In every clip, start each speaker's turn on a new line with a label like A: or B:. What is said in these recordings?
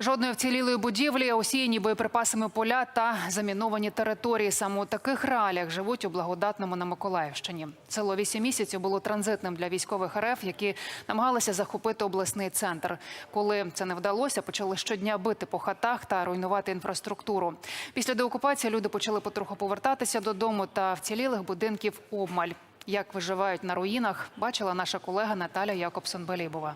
A: Жодної вцілілої будівлі, осіяні боєприпасами поля та заміновані території. Саме у таких реаліях живуть у благодатному на Миколаївщині. Село вісім місяців було транзитним для військових РФ, які намагалися захопити обласний центр. Коли це не вдалося, почали щодня бити по хатах та руйнувати інфраструктуру. Після деокупації люди почали потроху повертатися додому, та вцілілих будинків обмаль. Як виживають на руїнах, бачила наша колега Наталя Якобсон-Белібова.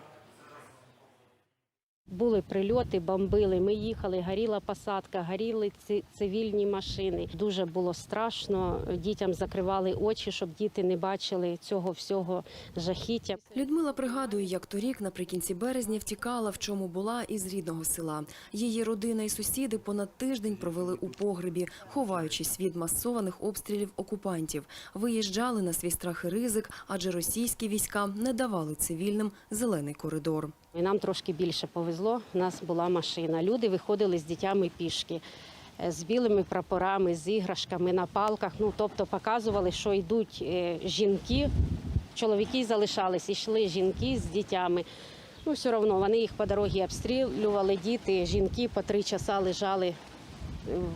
B: Були прильоти, бомбили. Ми їхали, горіла посадка, горіли ці- цивільні машини. Дуже було страшно. Дітям закривали очі, щоб діти не бачили цього всього жахіття.
C: Людмила пригадує, як торік наприкінці березня втікала, в чому була із рідного села. Її родина і сусіди понад тиждень провели у погребі, ховаючись від масованих обстрілів окупантів. Виїжджали на свій страх і ризик, адже російські війська не давали цивільним зелений коридор.
B: І нам трошки більше повезло. У нас була машина. Люди виходили з дітьми пішки. е, З білими прапорами, з іграшками на палках. Ну тобто показували, що йдуть е, жінки. Чоловіки залишались, йшли жінки з дітьми. Ну, все одно вони їх по дорозі обстрілювали, діти, жінки по три часа лежали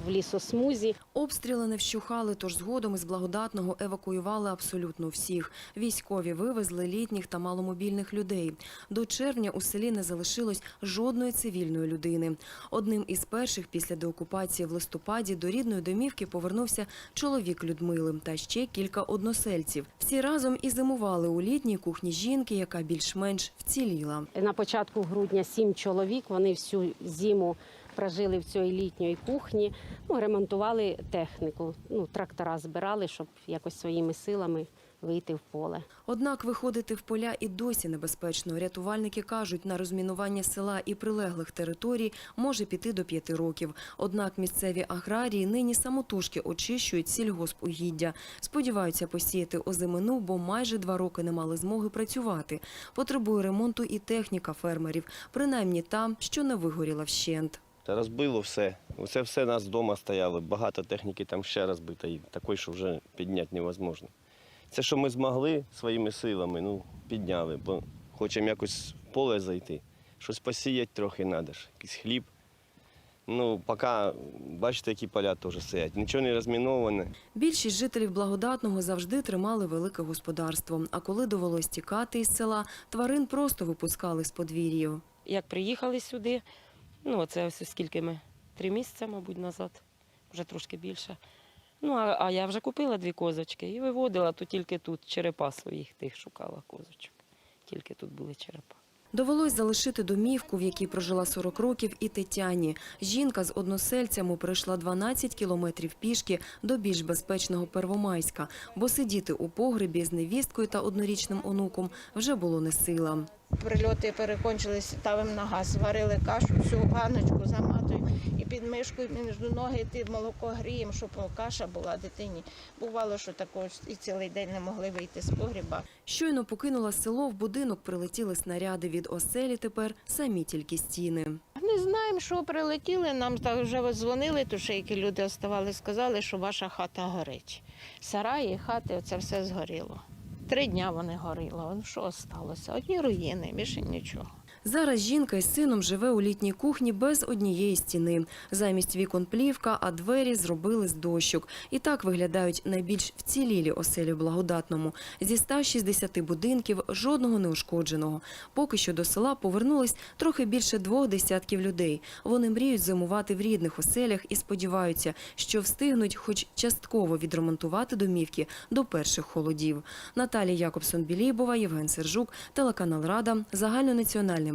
B: в лісосмузі.
C: Обстріли не вщухали, тож згодом із благодатного евакуювали абсолютно всіх. Військові вивезли літніх та маломобільних людей. До червня у селі не залишилось жодної цивільної людини. Одним із перших після деокупації в листопаді до рідної домівки повернувся чоловік Людмили та ще кілька односельців. Всі разом і зимували у літній кухні жінки, яка більш-менш вціліла.
B: На початку грудня сім чоловік. Вони всю зиму прожили в цій літній кухні. Ну, ремонтували техніку. Ну, трактора збирали, щоб якось своїми силами вийти в поле.
C: Однак виходити в поля і досі небезпечно. Рятувальники кажуть, на розмінування села і прилеглих територій може піти до п'яти років. Однак місцеві аграрії нині самотужки очищують сільгоспугіддя. Сподіваються посіяти озимину, бо майже два роки не мали змоги працювати. Потребує ремонту і техніка фермерів, принаймні та, що не вигоріла вщент.
D: Та розбило все. Усе все у нас вдома стояло. Багато техніки там ще розбито, і такої, що вже підняти невозможно. Це, що ми змогли своїми силами, ну, підняли, бо хочемо якось в поле зайти. Щось посіяти трохи треба, якийсь хліб. Ну, поки, бачите, які поля теж стоять. Нічого не розміноване.
C: Більшість жителів благодатного завжди тримали велике господарство. А коли довелось тікати із села, тварин просто випускали з подвір'їв.
E: Як приїхали сюди, ну це ось скільки ми? Три місяці, мабуть, назад, вже трошки більше. Ну, а, а я вже купила дві козочки і виводила, то тільки тут черепа своїх тих шукала козочок. Тільки тут були черепа.
C: Довелось залишити домівку, в якій прожила 40 років, і Тетяні. Жінка з односельцями пройшла 12 кілометрів пішки до більш безпечного Первомайська, бо сидіти у погребі з невісткою та однорічним онуком вже було не сила.
F: Прильоти перекончились, ставимо на газ, варили кашу, всю ганочку заматую і під мишкою між ноги ти молоко гріємо, щоб каша була дитині. Бувало, що також і цілий день не могли вийти з погріба.
C: Щойно покинула село, в будинок прилетіли снаряди від оселі. Тепер самі тільки стіни.
F: Не знаємо, що прилетіли. Нам так вже дзвонили, то ще які люди оставали, сказали, що ваша хата горить. Сараї, хати, це все згоріло. Три дня вони горіли. Що сталося? Одні руїни, більше нічого.
C: Зараз жінка із сином живе у літній кухні без однієї стіни. Замість вікон плівка, а двері зробили з дощок. І так виглядають найбільш вцілілі оселі в Благодатному. Зі 160 будинків жодного не ушкодженого. Поки що до села повернулись трохи більше двох десятків людей. Вони мріють зимувати в рідних оселях і сподіваються, що встигнуть хоч частково відремонтувати домівки до перших холодів. Наталія Якобсон-Білібова, Євген Сержук, телеканал Рада, загальнонаціональний